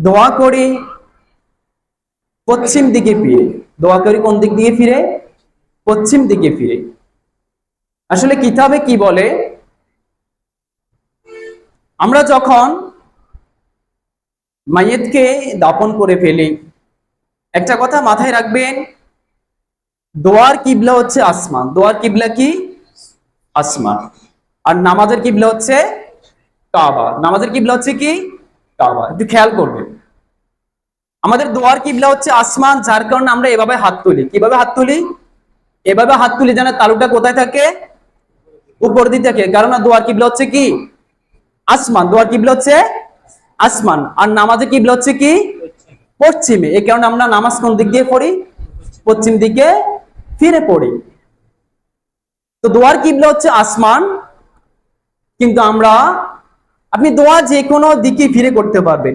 দোয়া করি পশ্চিম দিকে ফিরে। দোয়া করি কোন দিক দিয়ে ফিরে? পশ্চিম দিকে ফিরে। আসলে কিতাবে কি বলে? আমরা যখন মাইয়েতকে দাপন করে ফেলি, একটা কথা মাথায় রাখবেন, দোয়ার কিবলা হচ্ছে আসমান। দোয়ার কিবলা কি? আসমান। আর নামাজের কিবলা হচ্ছে কাবা। নামাজের কিবলা হচ্ছে কি? কাবা একটু খেয়াল করবেন আমাদের দোয়ার কিবলা হচ্ছে আসমান, যার কারণে আমরা এভাবে হাত তুলি। কীভাবে হাত তুলি? এভাবে হাত তুলি যেন তালুটা কোথায় থাকে? উপর দিকে থাকে। কারণ দোয়ার কিবলা হচ্ছে কি? আসমান। দোয়ার কিবলা হচ্ছে আসমান। আর নামাজে কিবলা হচ্ছে কি? পশ্চিমে। এই কারণে আমরা নামাজ কোন দিক দিয়ে পড়ি? পশ্চিম দিকে ফিরে পড়ি। তো দোয়ার কিবলা হচ্ছে আসমান। কিন্তু আমরা আপনি দোয়া যে কোনো দিকে ফিরে করতে পারবেন।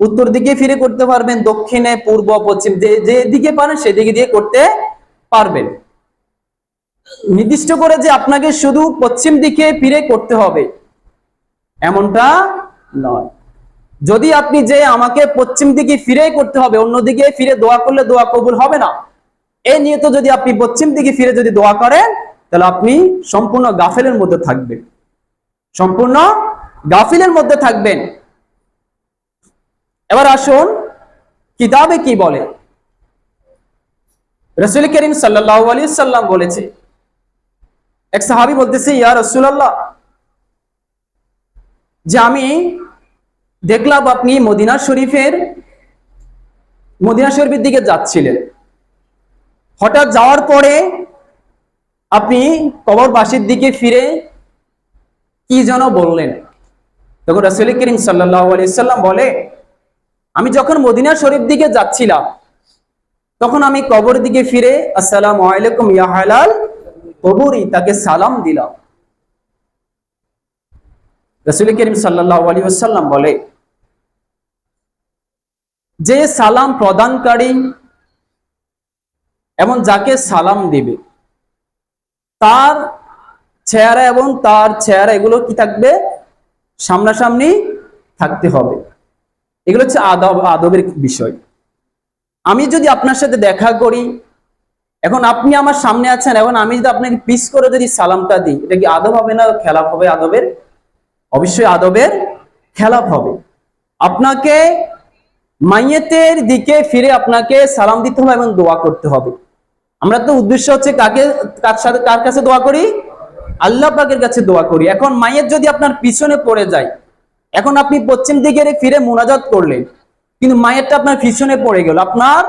উত্তর দিকে ফিরে করতে পারবেন, দক্ষিণে, পূর্ব, পশ্চিম, যে যে দিকে পারেন সেদিকে দিয়ে করতে পারবেন। নির্দিষ্ট করে যে আপনাকে শুধু পশ্চিম দিকে ফিরে করতে হবে, এমনটা নয়। যদি আপনি যে আমাকে পশ্চিম দিকে ফিরে করতে হবে, অন্যদিকে ফিরে দোয়া করলে দোয়া কবুল হবে না, এ নিয়ে তো যদি আপনি পশ্চিম দিকে ফিরে যদি দোয়া করেন, তাহলে আপনি সম্পূর্ণ গাফেলের মধ্যে থাকবেন। সম্পূর্ণ গাফিলের মধ্যে থাকবেন। এবার আসুন, কিতাবে কি বলে? রসুল করিম সাল্লাহ আলী সাল্লাম বলেছে, এক সাহাবি বলতেছে, ইয়া রসুল্লাহ যে আমি দেখলাম আপনি মদিনা শরীফের মদিনা শরীফের দিকে যাচ্ছিলেন। হঠাৎ যাওয়ার পরে আপনি কবর কবরবাসীর দিকে ফিরে কি যেন বললেন? তখন রসুল করিম সাল্লাহ বলে, আমি যখন মদিনা শরীফ দিকে যাচ্ছিলাম, তখন আমি কবর দিকে ফিরে, আসসালাম আলাইকুম ইয়া কবরই তাকে সালাম দিলাম। রসুল করিম সাল্লাহ বলে, যে সালাম প্রদানকারী এবং যাকে সালাম দিবে, তার চেহারা এবং তার চেহারা এগুলো কি থাকবে? সামনাসামনি থাকতে হবে। এগুলো হচ্ছে আদব, আদবের বিষয়। আমি যদি আপনার সাথে দেখা করি, এখন আপনি আমার সামনে আছেন, এখন আমি যদি আপনাকে পিস করে যদি সালামটা দিই, এটা কি আদব হবে না খেলাপ হবে আদবের? অবশ্যই আদবের খেলাপ হবে। আপনাকে মাইয়েতের দিকে ফিরে আপনাকে সালাম দিতে হবে এবং দোয়া করতে হবে। আমরা তো উদ্দেশ্য হচ্ছে কাকে, কার সাথে, কার কাছে দোয়া করি? আল্লাহ পাকের কাছে দোয়া করি। এখন মায়ের যদি আপনার পিছনে পড়ে যায়, এখন আপনি পশ্চিম দিকে ফিরে মোনাজাত করলেন, কিন্তু মায়েরটা আপনার পিছনে পড়ে গেল, আপনার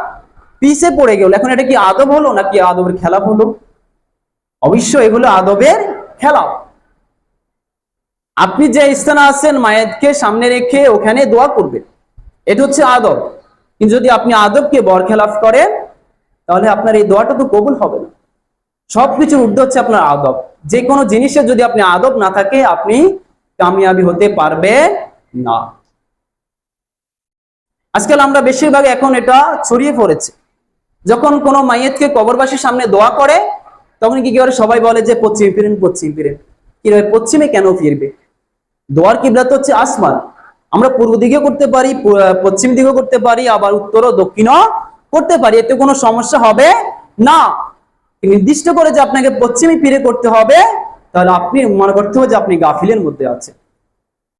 পিছে পড়ে গেল, এখন এটা কি আদব হলো নাকি আদবের খেলাপ হলো? অবশ্যই এগুলো আদবের খেলাপ আপনি যে স্থানে আছেন, মায়েরকে সামনে রেখে ওখানে দোয়া করবেন। এটা হচ্ছে আদব। কিন্তু যদি আপনি আদবকে বরখেলাফ করেন, তাহলে আপনার এই দোয়াটা তো কবুল হবে না। সবকিছুর ঊর্ধ্বে হচ্ছে আপনার আদব। যে কোনো জিনিসের যদি আপনি আদব না থাকে, আপনি কামিয়াবি হতে পারবেন না। আজকাল আমরা বেশিরভাগ এখন এটা ছড়িয়ে পড়েছে। যখন কোনো মাইয়েতকে কবরবাসীর সামনে দোয়া করে, তখন কি করে সবাই বলে যে, পশ্চিম ফিরেন পশ্চিম ফিরেন। কি রে পশ্চিমে কেন ফিরবে? দোয়ার কিবলা তো হচ্ছে আসমান। আমরা পূর্ব দিকে করতে পারি পশ্চিম দিকেও করতে পারি, আবার উত্তর ও দক্ষিণও করতে পারি। এতে কোনো সমস্যা হবে না। নির্দিষ্ট করে যে আপনাকে পশ্চিমে ফিরে করতে হবে, তাহলে আপনি মনে করতে হবে যে আপনি গাফিলের মধ্যে আছেন।